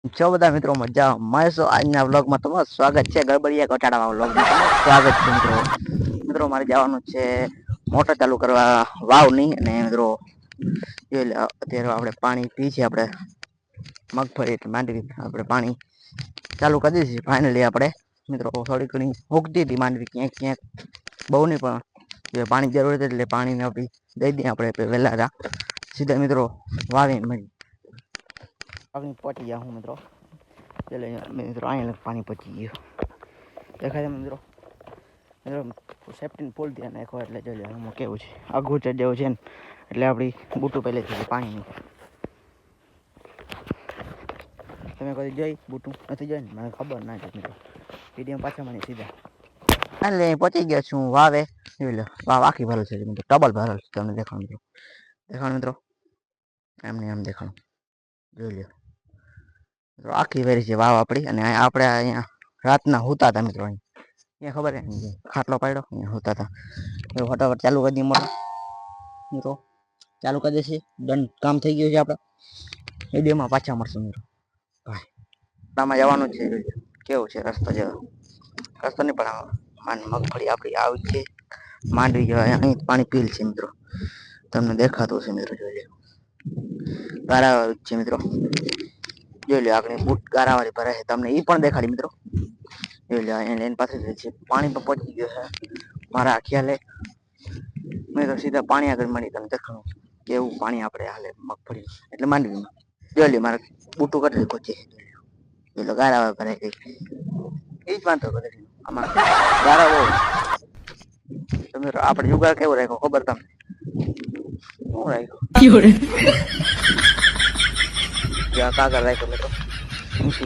છો બધા મિત્રો મજા મળશો આજના વ્લોગમાં તમારું સ્વાગત છે, ગડબડિયા ઘટાડામાં વ્લોગમાં સ્વાગત છે મિત્રો. મિત્રો, મારે જવાનું છે મોટર ચાલુ કરવા વાવની અને મિત્રો, જોઈ અત્યારે આપણે પાણી પી છે આપણે. મગફળી એટલે માંડવી આપણે પાણી ચાલુ કરી દીધી ફાઇનલી આપણે. મિત્રો થોડી ઘણી ઉગતી હતી માંડવી, ક્યાંક ક્યાંક બહુ નહીં પણ પાણી જરૂર હતી એટલે પાણીને આપી દઈ દઈએ આપણે વહેલા હતા. સીધા મિત્રો વાવીને મળી. પાણી પહોંચી ગયા હું મિત્રો. એટલે મિત્રો અહીંયા પાણી પહોંચી ગયું. દેખાય મિત્રો. મિત્રો સેફ્ટીને પુલ ધ્યાન નાખો એટલે જોઈ એમાં કેવું છે. આઘું ચડ જેવું છે ને, એટલે આપણી બૂટું પહેલેથી પાણીની. તમે કદી જોઈ બૂટું? નથી જોઈ ને? મને ખબર ના છે મિત્રો. વીડિયો પાછા મને સીધા. એટલે પહોંચી ગયા છું, વાવે. જોઈ લો, વાવ આખી ભરેલ છે મિત્રો. ડબલ ભરેલ છે, તમને દેખાણ, મિત્રો. દેખાણ, મિત્રો? એમને એમ દેખાણ. જોઈ લો. આખી વેરી છે વાવ આપણી અને આપણે અહીંયા રાતના હોતા હતા મિત્રો અહીં. અહીંયા ખબર હે ખાટલો પાડ્યો અહીંયા હોતા હતા ફટાફટ ચાલુ કરી દઈએ મોટો. મિત્રો ચાલુ કરી દેશે ડન કામ થઈ ગયું છે આપણે વિડીયોમાં પાછા મળશું મિત્રો. ભાઈ આમાં જવાનું છે. કેવું છે? રસ્તો જેવો રસ્તો નહીં પણ માન મગફળી આપણી આવી છે. માંડવી જવાય અહીં પાણી પીલ છે મિત્રો. તમને દેખાતું છે મિત્રો જોઈએ બરાબર છે મિત્રો. જોઈ લો આગળ બૂટ ગારાવાળી ભરે છે. તમને એ પણ દેખાડી મિત્રો. જોઈ લો એને એની પાસે પાણી પણ પહોંચી ગયો છે. મારા ખ્યાલે. મેં તો સીધા પાણી આગળ મળી તમને દેખાડું કેવું પાણી આપણે હાલે મગફળી. એટલે માંડવીમાં. જોઈ લો મારે બૂટું કરી દીધું છે. જોઈ લો ગારા ભરે એ જ વાંધો કરે આમાં ગારા બહુ તમે આપણે જુગાર કેવો રાખ્યો ખબર તમને? શું રાખ્યો? કાગળ રાખ્યો મિત્રો.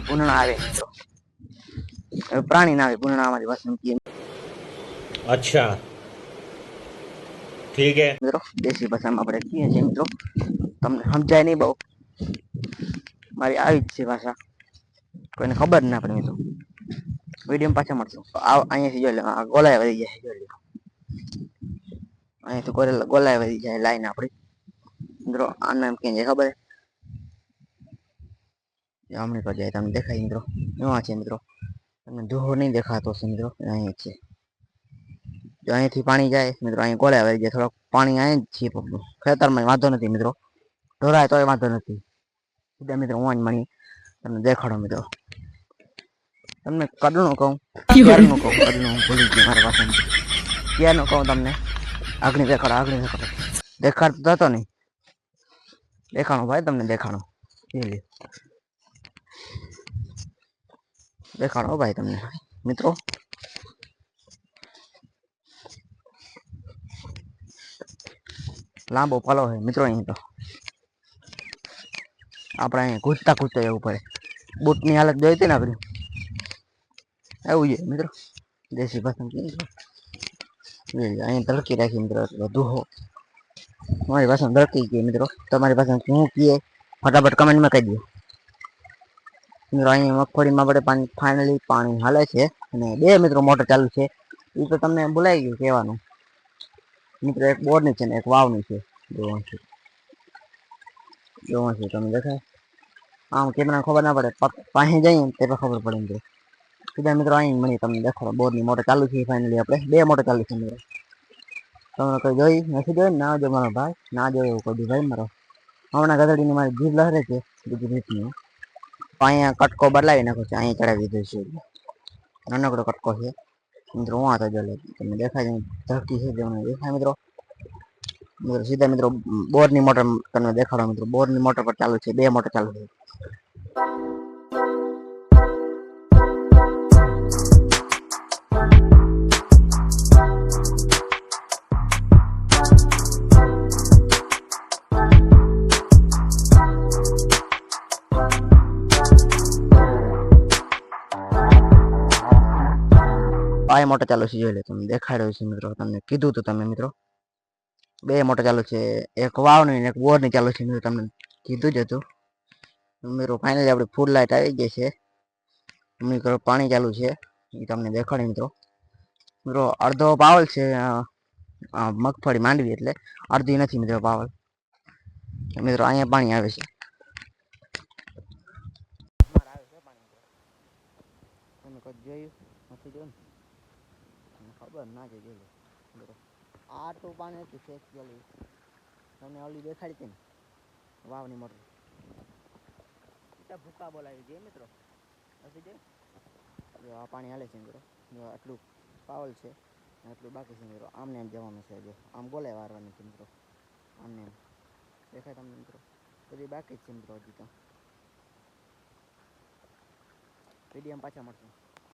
પૂર્ણ આવે મિત્રો પ્રાણી ના આવે પૂર્ણ અમારી પાસે અચ્છા. ઠીક મિત્રો દેશી ભાષામાં આપણે કહીએ છીએ મિત્રો તમને સમજાય નહીં બહુ. મારી આવી જ છે ભાષા. કોઈને ખબર ના પડે મિત્રો. વીડિયો પાછા મળશું. અહીંયાથી જોઈ લે ગોલાય વધી જાય જોઈ લે. તો ગોલાય વધી જાય લાઈન આપણી. મિત્રો આનું એમ ક્યાં જાય ખબર છે પર જાય, તમને દેખાય મિત્રો. એમાં છે મિત્રો. તમને ધોહો નહીં દેખાતો હશે મિત્રો. અહીંયા છે. જો અહીંયાથી પાણી જાય, મિત્રો, અહીં ગોળે આવી જાય થોડોક પાણી અહીં જ છે ખેતરમાં વાંધો નથી મિત્રો. ઢોરાય તોય વાંધો નથી. સીધા મિત્રો, હું જ મણી તમને દેખાડો મિત્રો. તમને કડનું કહું, ક્યારનું કહું? કડનું હું ભૂલી ગયો મારા પાસે ક્યારનું કહું તમને? આગળ દેખાડો આગળ દેખાડો. દેખાડતો હતો નહીં. દેખાણો ભાઈ, તમને દેખાણો. દેખાડો ભાઈ તમને. મિત્રો. લાંબો પાલો છે મિત્રો અહીં તો. આપણે અહીં કૂદતા કૂદતા એવું પડે બૂટની હાલત જોઈ હતી ને આપણી? એવું છે મિત્રો. દેશી ભાષા અહીં ધડકી રાખી મિત્રો વધુ હો. મારી ભાષા તડકી ગઈ મિત્રો. તમારી ભાષા શું કીએ? ફટાફટ કમેન્ટમાં કહી દો મિત્રો અહીંયા મગફળીમાં આપણે પાણી ફાઇનલી પાણી હાલે છે અને બે મિત્રો મોટર ચાલુ છે. એ તો તમને બોલાઈ ગયું કહેવાનું. મિત્રો, એક બોરની છે ને એક વાવની છે. જોવાનું છે. જોવાનું છે, તમને દેખાય? આમ કેમેરા ખબર ના પડે. પાસે જઈએ તે ખબર પડે મિત્રો સીધા મિત્રો, અહીં મને તમને દેખાડો. બોરની મોટર ચાલુ છે ફાઇનલી આપણે. બે મોટર ચાલુ છે મિત્રો. તમે કોઈ જોઈ નથી જોઈ? ના જો મારો ભાઈ. ના જોયો કોઈ ભાઈ મારો. હમણાં ગધડીની મારી જીભ લહેરે છે. બીજી રીતની. અહીંયા કટકો બદલાવી નાખો છે, અહીંયા ચડાવી દીધો છે નાનકડો કટકો છે. મિત્રો, હું આતો જો તમને દેખાય ધરતી છે જેમને દેખાય, મિત્રો. મિત્રો, સીધા મિત્રો, બોરની મોટર તમને દેખાડો, મિત્રો. બોરની મોટર પર ચાલુ છે, બે મોટર ચાલુ છે. આ મોટર ચાલુ છે, જોઈ લે તમને દેખાઈ રહ્યું છે મિત્રો, તમને કીધું હતું તમે મિત્રો. બે મોટર ચાલુ છે, એક વાવની ને એક બોરની ચાલુ છે મિત્રો, તમને કીધું જ હતું. મિત્રો ફાઇનલી આપણે ફૂલ લાઇટ આવી ગઈ છે. મિત્રો પાણી ચાલુ છે, એ તમને દેખાડી મિત્રો. મિત્રો, અડધો પાવલ છે મગફળી માંડવી એટલે, અડધી નથી મિત્રો પાવલ મિત્રો, અહીંયા પાણી આવે છે. જોયું નથી જોયું ખબર ના કે જોઈ લો મિત્રો આ તો પાણી હતી ફેક ગયેલી. તમને ઓલી દેખાડી હતી ને? વાવની મોટર. ભૂકા બોલાવી દે મિત્રો. હજી જે આ પાણી હાલે છે મિત્રો. આટલું પાવલ છે એટલું આટલું બાકી છે મિત્રો. આમને એમ જવાનું છે જો. આમ બોલાય વારવાની છે મિત્રો. આમને એમ. દેખાય તમને મિત્રો? બધી બાકી જ છે મિત્રો હજી તો. પીડીએમ પાછા મળશું.